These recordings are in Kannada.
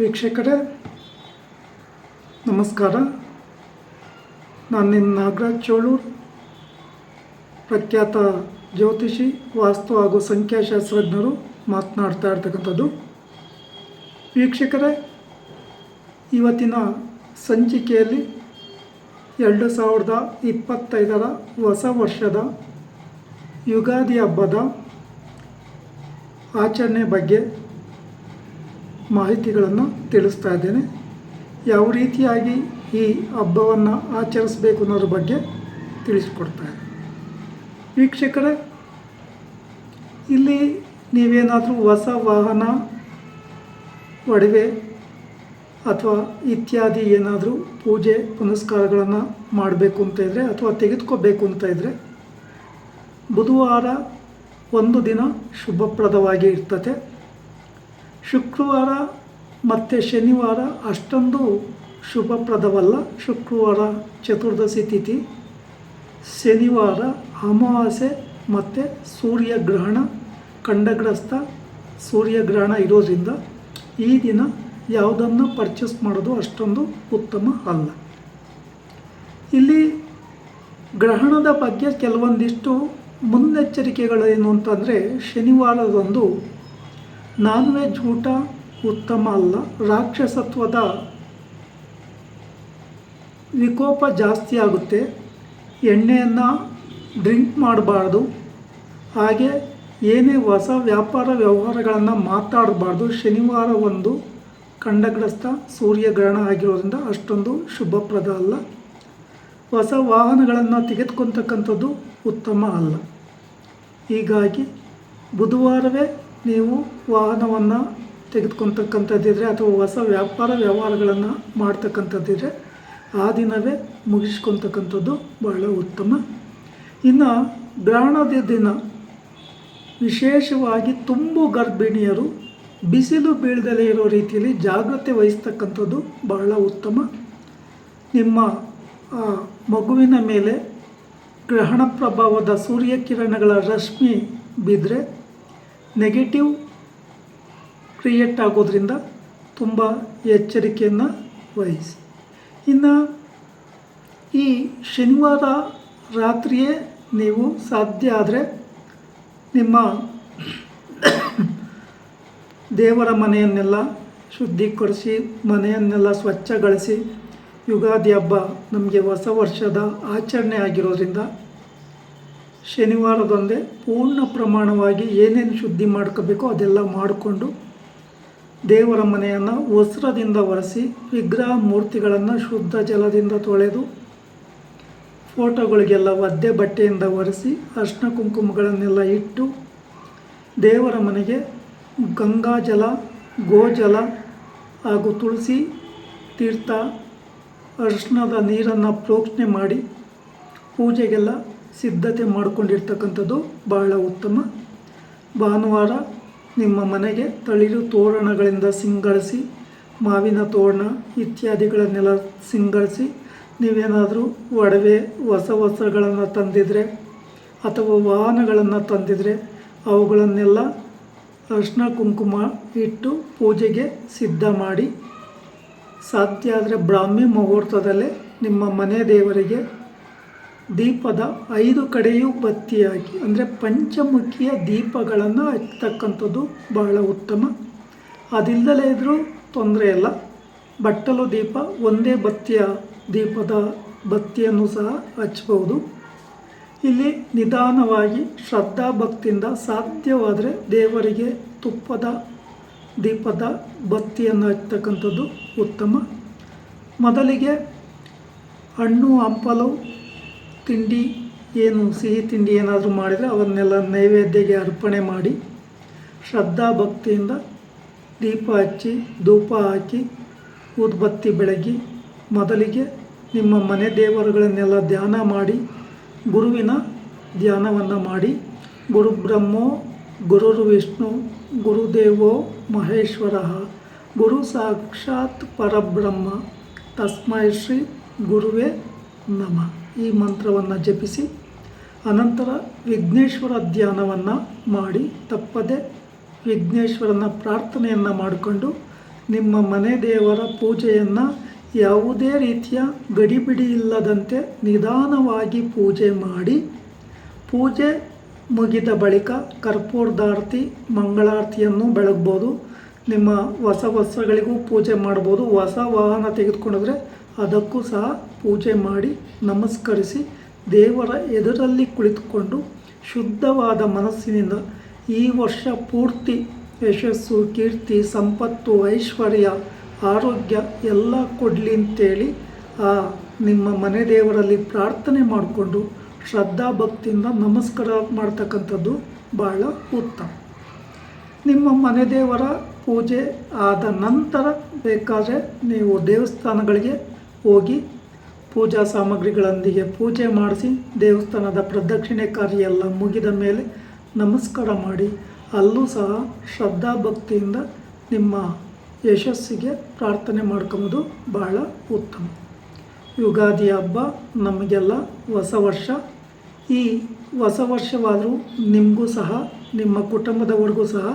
ವೀಕ್ಷಕರೇ, ನಮಸ್ಕಾರ. ನಾನು ನಿಮ್ಮ ನಾಗರಾಜ್ ಚೋಳೂರ್, ಪ್ರಖ್ಯಾತ ಜ್ಯೋತಿಷಿ, ವಾಸ್ತು ಹಾಗೂ ಸಂಖ್ಯಾಶಾಸ್ತ್ರಜ್ಞರು ಮಾತನಾಡ್ತಾ ಇರ್ತಕ್ಕಂಥದ್ದು. ವೀಕ್ಷಕರೇ, ಇವತ್ತಿನ ಸಂಚಿಕೆಯಲ್ಲಿ ಎರಡು ಸಾವಿರದ ಇಪ್ಪತ್ತೈದರ ಹೊಸ ವರ್ಷದ ಯುಗಾದಿ ಹಬ್ಬದ ಆಚರಣೆ ಬಗ್ಗೆ ಮಾಹಿತಿಗಳನ್ನು ತಿಳಿಸ್ತಾ ಇದ್ದೇನೆ. ಯಾವ ರೀತಿಯಾಗಿ ಈ ಹಬ್ಬವನ್ನು ಆಚರಿಸಬೇಕು ಅನ್ನೋದ್ರ ಬಗ್ಗೆ ತಿಳಿಸ್ಕೊಡ್ತಾ ವೀಕ್ಷಕರ ವೀಕ್ಷಕರೇ, ಇಲ್ಲಿ ನೀವೇನಾದರೂ ಹೊಸ ವಾಹನ, ಒಡವೆ ಅಥವಾ ಇತ್ಯಾದಿ ಏನಾದರೂ ಪೂಜೆ, ಪುನಸ್ಕಾರಗಳನ್ನು ಮಾಡಬೇಕು ಅಂತ ಇದ್ದರೆ ಅಥವಾ ತೆಗೆದುಕೋಬೇಕು ಅಂತ ಇದ್ದರೆ ಬುಧವಾರ ಒಂದು ದಿನ ಶುಭಪ್ರದವಾಗಿ ಇರ್ತದೆ ಶುಕ್ರವಾರ ಮತ್ತು ಶನಿವಾರ ಅಷ್ಟೊಂದು ಶುಭಪ್ರದವಲ್ಲ. ಶುಕ್ರವಾರ ಚತುರ್ದಶಿ ತಿಥಿ, ಶನಿವಾರ ಅಮಾವಾಸ್ಯೆ ಮತ್ತು ಸೂರ್ಯಗ್ರಹಣ, ಖಂಡಗ್ರಸ್ತ ಸೂರ್ಯಗ್ರಹಣ ಇರೋದ್ರಿಂದ ಈ ದಿನ ಯಾವುದನ್ನು ಪರ್ಚೇಸ್ ಮಾಡೋದು ಅಷ್ಟೊಂದು ಉತ್ತಮ ಅಲ್ಲ. ಇಲ್ಲಿ ಗ್ರಹಣದ ಬಗ್ಗೆ ಕೆಲವೊಂದಿಷ್ಟು ಮುನ್ನೆಚ್ಚರಿಕೆಗಳೇನು ಅಂತಂದರೆ ಶನಿವಾರದಂದು ನಾನ್ ವೆಜ್ ಊಟ ಉತ್ತಮ ಅಲ್ಲ. ರಾಕ್ಷಸತ್ವದ ವಿಕೋಪ ಜಾಸ್ತಿ ಆಗುತ್ತೆ. ಎಣ್ಣೆಯನ್ನು ಡ್ರಿಂಕ್ ಮಾಡಬಾರ್ದು. ಹಾಗೆ ಏನೇ ಹೊಸ ವ್ಯಾಪಾರ ವ್ಯವಹಾರಗಳನ್ನು ಮಾತಾಡಬಾರ್ದು. ಶನಿವಾರ ಒಂದು ಖಂಡಗ್ರಸ್ತ ಸೂರ್ಯಗ್ರಹಣ ಆಗಿರೋದ್ರಿಂದ ಅಷ್ಟೊಂದು ಶುಭಪ್ರದ ಅಲ್ಲ. ಹೊಸ ವಾಹನಗಳನ್ನು ತೆಗೆದುಕೊತಕ್ಕಂಥದ್ದು ಉತ್ತಮ ಅಲ್ಲ. ಹೀಗಾಗಿ ಬುಧವಾರವೇ ನೀವು ವಾಹನವನ್ನು ತೆಗೆದುಕೊತಕ್ಕಂಥದ್ದಿದ್ರೆ ಅಥವಾ ಹೊಸ ವ್ಯಾಪಾರ ವ್ಯವಹಾರಗಳನ್ನು ಮಾಡ್ತಕ್ಕಂಥದ್ದಿದ್ರೆ ಆ ದಿನವೇ ಮುಗಿಸ್ಕೊತಕ್ಕಂಥದ್ದು ಬಹಳ ಉತ್ತಮ. ಇನ್ನು ಗ್ರಹಣದ ದಿನ. ವಿಶೇಷವಾಗಿ ತುಂಬು ಗರ್ಭಿಣಿಯರು ಬಿಸಿಲು ಬೀಳದಲೇ ಇರೋ ರೀತಿಯಲ್ಲಿ ಜಾಗ್ರತೆ ವಹಿಸ್ತಕ್ಕಂಥದ್ದು ಬಹಳ ಉತ್ತಮ. ನಿಮ್ಮ ಮಗುವಿನ ಮೇಲೆ ಗ್ರಹಣ ಪ್ರಭಾವದ ಸೂರ್ಯಕಿರಣಗಳ ರಶ್ಮಿ ಬಿದ್ದರೆ ನೆಗೆಟಿವ್ ಕ್ರಿಯೇಟ್ ಆಗೋದ್ರಿಂದ ತುಂಬ ಎಚ್ಚರಿಕೆಯನ್ನು ವಹಿಸಿ. ಇನ್ನು ಈ ಶನಿವಾರ ರಾತ್ರಿಯೇ ನೀವು ಸಾಧ್ಯ ಆದರೆ ನಿಮ್ಮ ದೇವರ ಮನೆಯನ್ನೆಲ್ಲ ಶುದ್ಧೀಕರಿಸಿ, ಮನೆಯನ್ನೆಲ್ಲ ಸ್ವಚ್ಛಗೊಳಿಸಿ. ಯುಗಾದಿ ಹಬ್ಬ ನಮಗೆ ಹೊಸ ವರ್ಷದ ಆಚರಣೆ ಆಗಿರೋದ್ರಿಂದ ಶನಿವಾರದೊಂದೇ ಪೂರ್ಣ ಪ್ರಮಾಣವಾಗಿ ಏನೇನು ಶುದ್ಧಿ ಮಾಡ್ಕೋಬೇಕೋ ಅದೆಲ್ಲ ಮಾಡಿಕೊಂಡು ದೇವರ ಮನೆಯನ್ನು ವಸ್ತ್ರದಿಂದ ಒರೆಸಿ ವಿಗ್ರಹ ಮೂರ್ತಿಗಳನ್ನು ಶುದ್ಧ ಜಲದಿಂದ ತೊಳೆದು ಫೋಟೋಗಳಿಗೆಲ್ಲ ಒದ್ದೆ ಬಟ್ಟೆಯಿಂದ ಒರೆಸಿ ಅರ್ಶಿನ ಕುಂಕುಮಗಳನ್ನೆಲ್ಲ ಇಟ್ಟು ದೇವರ ಮನೆಗೆ ಗಂಗಾ ಗಂಗಾಜಲ ಗೋಜಲ ಹಾಗೂ ತುಳಸಿ ತೀರ್ಥ ಅರ್ಶನದ ನೀರನ್ನು ಪ್ರೋಕ್ಷಣೆ ಮಾಡಿ ಪೂಜೆಗೆಲ್ಲ ಸಿದ್ಧತೆ ಮಾಡಿಕೊಂಡಿರ್ತಕ್ಕಂಥದ್ದು ಬಹಳ ಉತ್ತಮ. ಭಾನುವಾರ ನಿಮ್ಮ ಮನೆಗೆ ತಳಿರು ತೋರಣಗಳಿಂದ ಸಿಂಗರಿಸಿ, ಮಾವಿನ ತೋರಣ ಇತ್ಯಾದಿಗಳನ್ನೆಲ್ಲ ಸಿಂಗರಿಸಿ, ನೀವೇನಾದರೂ ಒಡವೆ ಹೊಸ ಹೊಸಗಳನ್ನು ತಂದಿದ್ರೆ ಅಥವಾ ವಾಹನಗಳನ್ನು ತಂದಿದ್ರೆ ಅವುಗಳನ್ನೆಲ್ಲ ಅರ್ಶಿನ ಕುಂಕುಮ ಇಟ್ಟು ಪೂಜೆಗೆ ಸಿದ್ಧ ಮಾಡಿ. ಸಾಧ್ಯ ಆದರೆ ಬ್ರಾಹ್ಮಿ ಮುಹೂರ್ತದಲ್ಲೇ ನಿಮ್ಮ ಮನೆ ದೇವರಿಗೆ ದೀಪದ ಐದು ಕಡೆಯೂ ಬತ್ತಿಯಾಗಿ, ಅಂದರೆ ಪಂಚಮುಖಿಯ ದೀಪಗಳನ್ನು ಹಚ್ಚತಕ್ಕಂಥದ್ದು ಬಹಳ ಉತ್ತಮ. ಅದಿಲ್ಲದೇ ಇದ್ದರೂ ತೊಂದರೆ ಇಲ್ಲ. ಬಟ್ಟಲು ದೀಪ, ಒಂದೇ ಬತ್ತಿಯ ದೀಪದ ಬತ್ತಿಯನ್ನು ಸಹ ಹಚ್ಬೋದು ಇಲ್ಲಿ ನಿಧಾನವಾಗಿ ಶ್ರದ್ಧಾ ಭಕ್ತಿಯಿಂದ ಸಾಧ್ಯವಾದರೆ ದೇವರಿಗೆ ತುಪ್ಪದ ದೀಪದ ಬತ್ತಿಯನ್ನು ಹಚ್ಚತಕ್ಕಂಥದ್ದು ಉತ್ತಮ. ಮೊದಲಿಗೆ ಹಣ್ಣು, ಹಂಪಲು ತಿಂಡಿ ಏನು, ಸಿಹಿ ತಿಂಡಿ ಏನಾದರೂ ಮಾಡಿದರೆ ಅವನ್ನೆಲ್ಲ ನೈವೇದ್ಯಗೆ ಅರ್ಪಣೆ ಮಾಡಿ ಶ್ರದ್ಧಾ ಭಕ್ತಿಯಿಂದ ದೀಪ ಹಚ್ಚಿ, ಧೂಪ ಹಾಕಿ ಉದ್ಬತ್ತಿ ಬೆಳಗಿ, ಮೊದಲಿಗೆ ನಿಮ್ಮ ಮನೆ ದೇವರುಗಳನ್ನೆಲ್ಲ ಧ್ಯಾನ ಮಾಡಿ, ಗುರುವಿನ ಧ್ಯಾನವನ್ನು ಮಾಡಿ, ಗುರು ಬ್ರಹ್ಮೋ ಗುರುರು ವಿಷ್ಣು, ಗುರುದೇವೋ ಮಹೇಶ್ವರ, ಗುರು ಸಾಕ್ಷಾತ್ ಪರಬ್ರಹ್ಮ, ತಸ್ಮೈ ಶ್ರೀ ಗುರುವೇ ನಮ. ಈ ಮಂತ್ರವನ್ನು ಜಪಿಸಿ, ಅನಂತರ ವಿಘ್ನೇಶ್ವರ ಧ್ಯಾನವನ್ನು ಮಾಡಿ, ತಪ್ಪದೆ ವಿಘ್ನೇಶ್ವರನ ಪ್ರಾರ್ಥನೆಯನ್ನು ಮಾಡಿಕೊಂಡು ನಿಮ್ಮ ಮನೆ ದೇವರ ಪೂಜೆಯನ್ನು ಯಾವುದೇ ರೀತಿಯ ಗಡಿಬಿಡಿ ಇಲ್ಲದಂತೆ ನಿಧಾನವಾಗಿ ಪೂಜೆ ಮಾಡಿ, ಪೂಜೆ ಮುಗಿದ ಬಳಿಕ ಕರ್ಪೂರದಾರತಿ ಮಂಗಳಾರತಿಯನ್ನು ಬೆಳಗ್ಬೋದು, ನಿಮ್ಮ ಹೊಸ ವಸ್ತ್ರಗಳಿಗೂ ಪೂಜೆ ಮಾಡ್ಬೋದು, ಹೊಸ ವಾಹನ ತೆಗೆದುಕೊಂಡ್ರೆ ಅದಕ್ಕೂ ಸಹ ಪೂಜೆ ಮಾಡಿ ನಮಸ್ಕರಿಸಿ ದೇವರ ಎದುರಲ್ಲಿ ಕುಳಿತುಕೊಂಡು ಶುದ್ಧವಾದ ಮನಸ್ಸಿನಿಂದ ಈ ವರ್ಷ ಪೂರ್ತಿ ಯಶಸ್ಸು, ಕೀರ್ತಿ, ಸಂಪತ್ತು, ಐಶ್ವರ್ಯ, ಆರೋಗ್ಯ ಎಲ್ಲ ಕೊಡಲಿ ಅಂತೇಳಿ ಆ ನಿಮ್ಮ ಮನೆ ದೇವರಲ್ಲಿ ಪ್ರಾರ್ಥನೆ ಮಾಡಿಕೊಂಡು ಶ್ರದ್ಧಾ ಭಕ್ತಿಯಿಂದ ನಮಸ್ಕಾರ ಮಾಡ್ತಕ್ಕಂಥದ್ದು ಭಾಳ ಉತ್ತಮ. ನಿಮ್ಮ ಮನೆ ದೇವರ ಪೂಜೆ ಆದ ನಂತರ ಬೇಕಾದರೆ ನೀವು ದೇವಸ್ಥಾನಗಳಿಗೆ ಹೋಗಿ ಪೂಜಾ ಸಾಮಗ್ರಿಗಳೊಂದಿಗೆ ಪೂಜೆ ಮಾಡಿಸಿ ದೇವಸ್ಥಾನದ ಪ್ರದಕ್ಷಿಣೆ ಕಾರ್ಯ ಎಲ್ಲ ಮುಗಿದ ಮೇಲೆ ನಮಸ್ಕಾರ ಮಾಡಿ, ಅಲ್ಲೂ ಸಹ ಶ್ರದ್ಧಾ ಭಕ್ತಿಯಿಂದ ನಿಮ್ಮ ಯಶಸ್ಸಿಗೆ ಪ್ರಾರ್ಥನೆ ಮಾಡ್ಕೊಂಬುದು ಬಹಳ ಉತ್ತಮ. ಯುಗಾದಿ ಹಬ್ಬ ನಮಗೆಲ್ಲ ಹೊಸ ವರ್ಷ. ಈ ಹೊಸ ವರ್ಷವಾದರೂ ನಿಮಗೂ ಸಹ, ನಿಮ್ಮ ಕುಟುಂಬದವರಿಗೂ ಸಹ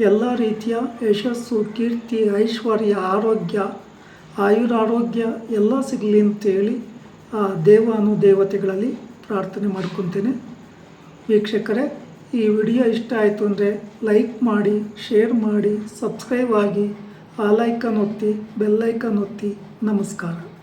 ಎಲ್ಲ ರೀತಿಯ ಯಶಸ್ಸು, ಕೀರ್ತಿ, ಐಶ್ವರ್ಯ, ಆರೋಗ್ಯ ಆಯುರಾರೋಗ್ಯ ಎಲ್ಲ ಸಿಗಲಿ ಅಂತೇಳಿ ಆ ದೇವಾನು ದೇವತೆಗಳಲ್ಲಿ ಪ್ರಾರ್ಥನೆ ಮಾಡ್ಕೊತೇನೆ. ವೀಕ್ಷಕರೇ, ಈ ವಿಡಿಯೋ ಇಷ್ಟ ಆಯಿತು ಅಂದರೆ ಲೈಕ್ ಮಾಡಿ, ಶೇರ್ ಮಾಡಿ, ಸಬ್ಸ್ಕ್ರೈಬ್ ಆಗಿ, ಆ ಲೈಕನ್ ಒತ್ತಿ ಬೆಲ್ಲೈಕನ್ ಒತ್ತಿ, ನಮಸ್ಕಾರ.